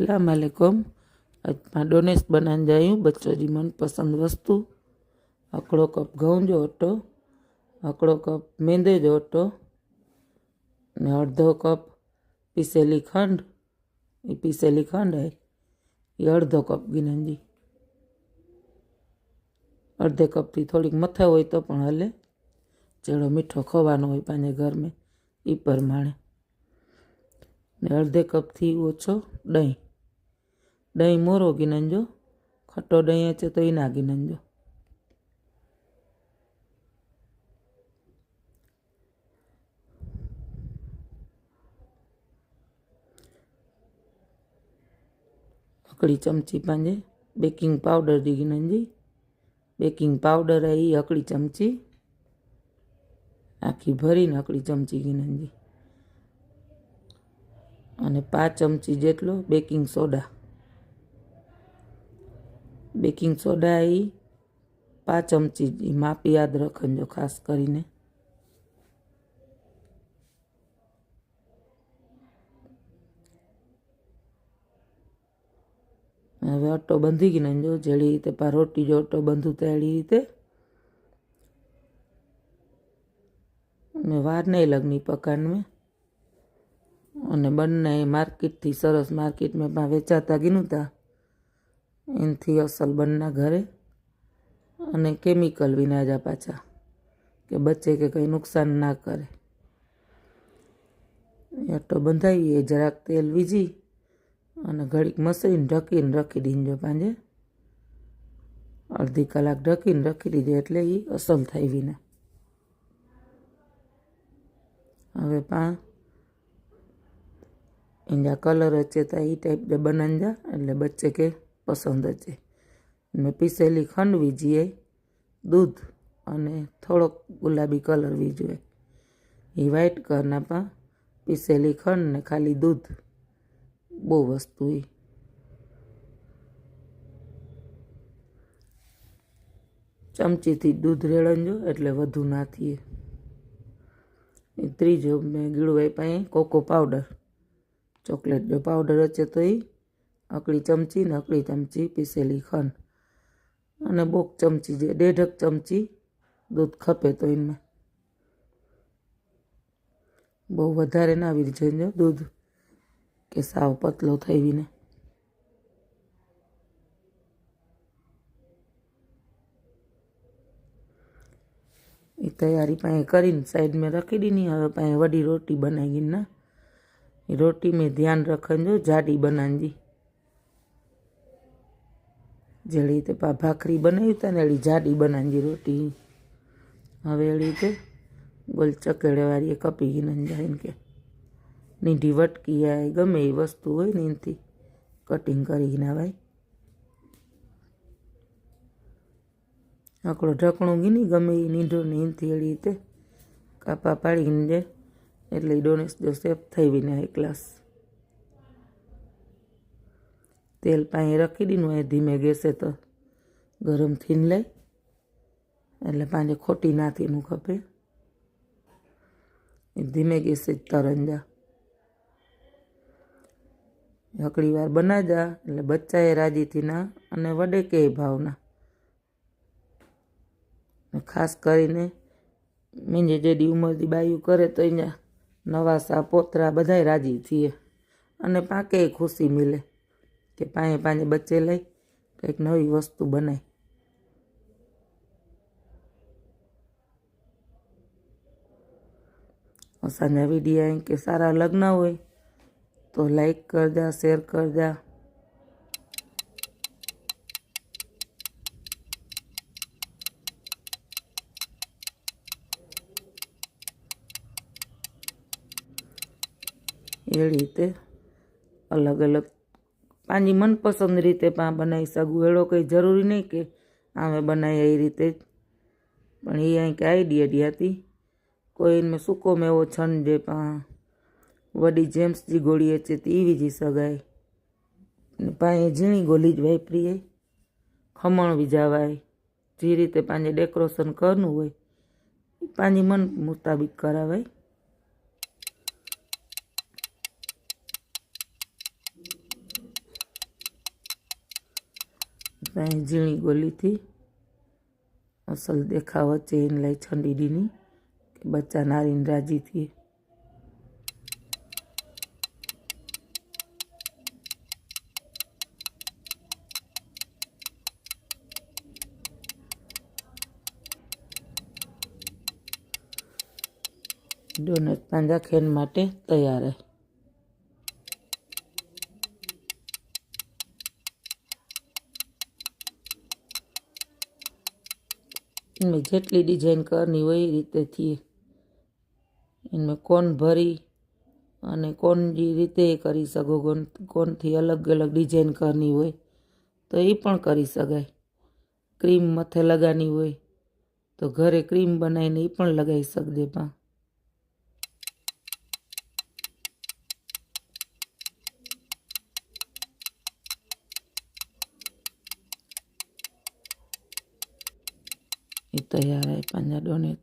अस्सलाम वालेकुम आज मां डोनेस बनाने जाई हूँ बच्चों जी मनपसंद वस्तु हिकिड़ो कप गहूं जो अटो हिकिड़ो कप मैदे जो अटो ने अर्धो कप पीसेली खंड ई पीसेली खंड आहे એ અડધો કપ ગીનંજી અડધે કપથી થોડીક મથે હોય તો પણ હલે જેડો મીઠો ખવાનો હોય પાંજે ઘર में એ પ્રમાણે ને અડધે કપથી ઓછો દહીં દહીં મોરો ગીનંજો ખટ્ટો દહીં અચે તો એ ના ગીનંજો हिकिड़ी चमची पंहिंजे बेकिंग पाउडर जी गिननि जी बेकिंग पाउडर आहे ई हिकिड़ी चमची આખી ભરીને આકડી ચમચી ગીનંજી અને પાંચ ચમચી જેટલો બેકિંગ સોડા બેકિંગ સોડા એ પાંચ ચમચી માપ યાદ રખજો ખાસ કરીને. હવે અટ્ટો બંધી ગઈ જો જેવી રીતે પા રોટી જો અટ્ટો બંધું તો એડી રીતે. મેં વાર નહીં લગની પકાનમાં અને બંને માર્કેટથી સરસ માર્કેટમાં વેચાતા ગીનું તા એનથી અસલ બંના ઘરે અને કેમિકલ વિના જા પાછા, કે બચ્ચે કે કંઈ નુકસાન ના કરે. એટલો બંધાવીએ જરાક તેલ વીજી અને ઘડીક મસરીને ઢકીને રાખી દીજો પાંજે. અડધી કલાક ઢકીને રાખી દીધો એટલે એ અસલ થઈ વિના. હવે પા એના કલર વચ્ચે તો એ ટાઈપ બનાંજા એટલે બચ્ચે કે પસંદ છે. મેં પીસેલી ખંડ વીજીએ, દૂધ અને થોડોક ગુલાબી કલર વીજવે. એ વ્હાઈટ કલરના પણ પીસેલી ખંડ ને ખાલી દૂધ બહુ વસ્તુ એ. ચમચીથી દૂધ રેળંજો એટલે વધુ ના થઈએ ત્રીજો મેં ગીળવાઈ પાસે કોકો પાવડર. ચોકલેટ જો પાવડર હશે તો એ અકડી ચમચી ને અકડી ચમચી પીસેલી ખંડ અને બોક ચમચી જે, દેઢક ચમચી દૂધ ખપે તો એમાં. બહુ વધારે ના આવી જઈને દૂધ કે સાવ પતલો થઈને એ તૈયારી પાસે કરીને સાઈડ મેં રાખી દીધી હવે પાસે વડી રોટી બનાવીને ના. એ રોટી મેં ધ્યાન રાખજો જાડી બનાવી જેવી રીતે ભાખરી બનાવી હતા ને એવી જાડી બનાવી રોટી. હવે એવી રીતે ગોલ ચકેડેવાળી કપી ને જાય કે. નીઢી વટકી આય, ગમે એ વસ્તુ હોય ને એનાથી કટિંગ કરીને આવાય. આકડો ઢાંકણું ગીની, ગમે એ નીંઢો ને એનાથી એવી રીતે કાપા પાડીને દે એટલે ડોનેસ જો સેફ થઈ વિને ક્લાસ તેલ પાણી રાખી દીધું એ ધીમે ગેસે તો ગરમ થઈને લઈ. એટલે પાંજે ખોટી નાથીનું ખપે. એ ધીમે ગેસે તરંજા હકડી વાર બનાજા એટલે બચ્ચાએ રાજીથી ના અને વડે કે ભાવના. ખાસ કરીને મીંજે જેડી ઉંમરથી બાયું કરે તો અહીંયા નવાસા પોતરા બધાય રાજી થઈએ અને પાકે ખુશી મિલે. કે પાંચે પાંચે બચ્ચે લઈ, કંઈક નવી વસ્તુ બનાવી સાંજા વિડીયા કે સારા લગ્ન હોય તો લાઈક કરજા શેર કરજા. એ રીતે અલગ અલગ પાંજી મનપસંદ રીતે પા બનાવી શકું. એડો કંઈ જરૂરી નહીં કે આમે બનાવી એ રીતે જ. પણ એ અહીં કે આઈડિયા હતી. કોઈને સૂકો મેવો છન જે પા વડી જેમ્સજી ગોળીએ છે તે એવી જી સગાય ને પાસે ઝીણી ગોલી જ વાપરીએ ખમણ વિજાવાય જે રીતે પાંજે ડેકોરેશન કરવું હોય પાંજી મન મુતાબિક કરાવાય. અહીં ઝીણી ગોલીથી અસલ દેખાવ વચ્ચે એને લઈ છંડીડીની કે બચ્ચા નારીને રાજી થઈએ ડોનટ પાંજા ખેન માટે તૈયાર હે. એમાં જેટલી ડિઝાઇન કરની હોય એ રીતેથી એમાં કોન ભરી અને કોનજી રીતે કરી શકો કોન કોનથી અલગ અલગ ડિઝાઇન કરની હોય તો એ પણ કરી શકાય ક્રીમ મથે લગાવવાની હોય તો ઘરે ક્રીમ બનાવીને એ પણ લગાવી શકજે પણ Itu ya Pandadonit.